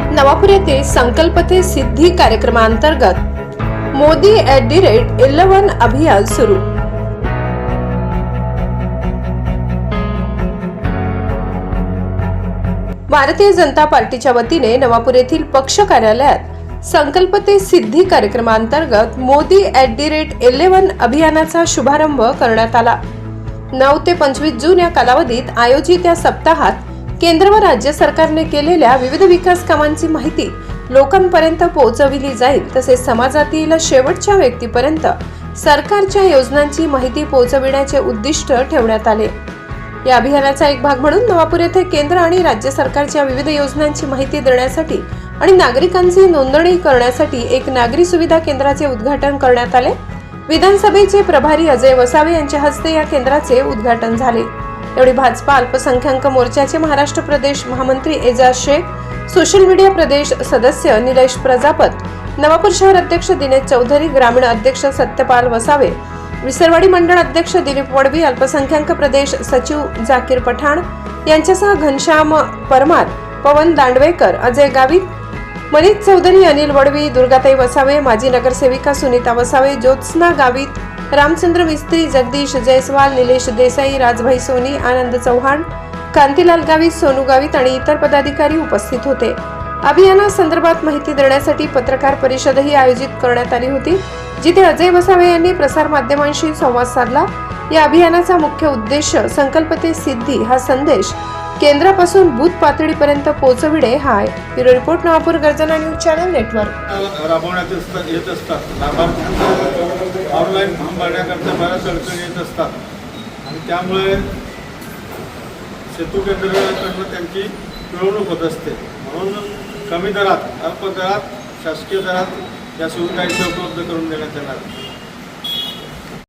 नवापूर येथे संकल्प ते सिद्धी कार्यक्रमांतर्गत Modi at the rate eleven अभियान सुरू. भारतीय जनता पार्टीच्या वतीने नवापूर येथील पक्ष कार्यालयात संकल्प ते सिद्धी कार्यक्रमांतर्गत Modi at the rate eleven अभियानाचा शुभारंभ करण्यात आला. नऊ ते पंचवीस जून या कालावधीत आयोजित या सप्ताहात केंद्र व राज्य सरकारने केलेल्या विविध विकास कामांची माहिती लोकांपर्यंत पोहोचविली जाईल तसेच समाजातील शेवटच्या व्यक्तीपर्यंत सरकारच्या योजनांची माहिती पोहोचविण्याचे उद्दिष्ट ठेवण्यात आले. या अभियानाचा एक भाग म्हणून नवापूर येथे केंद्र आणि राज्य सरकारच्या विविध योजनांची माहिती देण्यासाठी आणि नागरिकांची नोंदणी करण्यासाठी एक नागरी सुविधा केंद्राचे उद्घाटन करण्यात आले. विधानसभेचे प्रभारी अजय वसावे यांच्या हस्ते या केंद्राचे उद्घाटन झाले. यावेळी भाजपा अल्पसंख्याक मोर्चाचे महाराष्ट्र प्रदेश महामंत्री एजाज शेख सोशल मीडिया प्रदेश सदस्य निलेश प्रजापत नवापूर शहर अध्यक्ष दिनेश चौधरी ग्रामीण अध्यक्ष सत्यपाल वसावे विसरवाडी मंडळ अध्यक्ष दिलीप वडवी अल्पसंख्याक प्रदेश सचिव जाकीर पठाण यांच्यासह घनश्याम परमार पवन दांडवेकर अजय गावित मनीष चौधरी अनिल वडवी दुर्गाताई वसावे माजी नगरसेविका सुनीता वसावे ज्योत्स्ना गावित रामचंद्र मिस्त्री जगदीश जयस्वाल निलेश देसाई राजभाई सोनी आनंद चव्हाण कांतीलाल गावित सोनू गावित आणि इतर पदाधिकारी उपस्थित होते. अभियानासंदर्भात माहिती देण्यासाठी पत्रकार परिषदही आयोजित करण्यात आली होती जिथे अजय वसावे यांनी प्रसारमाध्यमांशी संवाद साधला. या अभियानाचा मुख्य उद्देश संकल्पते सिद्धी हा संदेश केंद्रापासून बूथ पातळीपर्यंत पोहोचविणे हा ब्युरो रिपोर्ट नागपूर गर्जना न्यूज चॅनल नेटवर्क. राबवण्यात असतात येत असतात. ऑनलाईन फॉर्म भरण्याकरता बऱ्याच अडचणी येत असतात. आणि त्यामुळे सेतू केंद्राकडनं त्यांची पिळवणूक होत असते. म्हणून कमी दरात अल्प दरात शासकीय दरात या सुविधा इथे उपलब्ध करून देण्यात येणार.